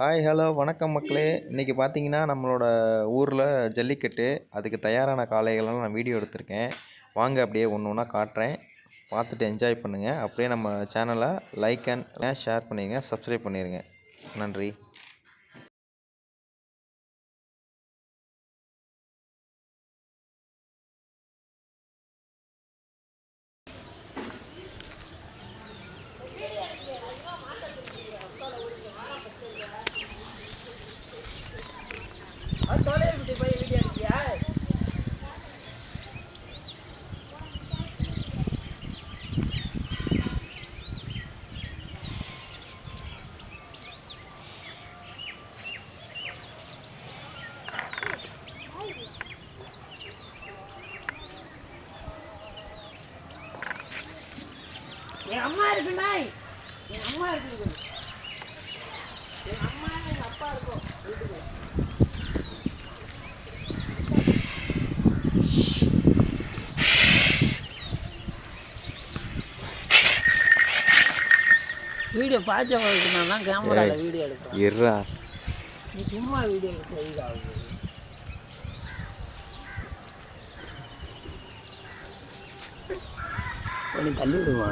Hi hello வணக்கம் மக்களே. இன்றைக்கி பார்த்தீங்கன்னா நம்மளோட ஊரில் ஜல்லிக்கட்டு அதுக்கு தயாரான காளைகளெல்லாம் நான் வீடியோ எடுத்திருக்கேன். வாங்க அப்படியே ஒன்று ஒன்றா காட்டுறேன். பார்த்துட்டு என்ஜாய் பண்ணுங்கள் அப்படியே நம்ம சேனலை லைக் அண்ட் ஷேர் பண்ணிடுங்க சப்ஸ்கிரைப் பண்ணிடுங்க நன்றி. என் அம்மா இருக்கு நாய் என் அம்மா இருக்கு என் அம்மா எங்க அப்பா இருக்கும். வீடியோ பாய்ச்சவங்களுக்கு நான் தான் கேமராவில் வீடியோ எடுக்கிறேன் இருறா நீ சும்மா வீடியோ எடுக்க இதாகுது நீ தள்ளி விடுமா?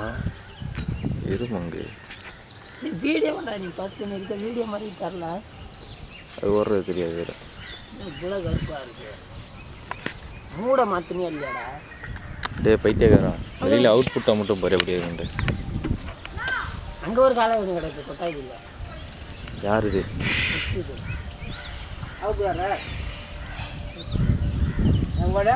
இருமங்கு நீ வீடியோ வேண்டா நீ ஃபஸ்ட்டு நீ இருக்க வீடியோ மாதிரி தரல. அது ஓடுறது தெரியாது வேறு. இவ்வளோ கருப்பாக இருக்கு. மூட மாற்றினே இல்லையாடா? டே பைத்தியக்காரன். வெளியில் அவுட் புட்டாக மட்டும் போகிற அப்படியே அங்கே ஒரு காலை ஒன்று கிடக்கு கொட்டாய் இல்லை யார் இது அவுக்கு வர எங்கோட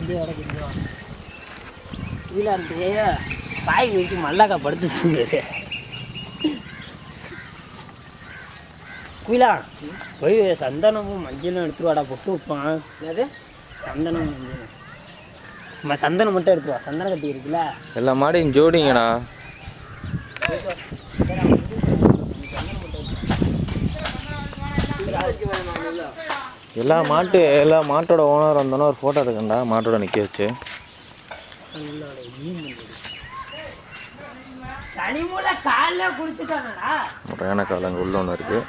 இது கிடக்குது கீழே இருக்கு பாய் வச்சு மல்லாக்கா படுத்து தூங்குது. குயிலா போய் சந்தனமும் மஞ்சளும் எடுத்துட்டு வாடா பொட்டு வைப்பான். என்னது? சந்தனம் மஞ்சள். நம்ம சந்தனம் மட்டும் எடுத்துட்டு வா சந்தனம் கட்டி இருக்குல்ல. எல்லா மாடையும் ஜோடிங்கண்ணா எல்லா மாட்டு எல்லா மாட்டோட ஓனர் வந்தோன்னா ஒரு ஃபோட்டோ எடுக்கண்டா மாட்டோட நிற்க வச்சு. கனிமூல காலைல குளிச்சுட்டானடா முறையான காலம் அங்கே உள்ள ஒன்று இருக்குது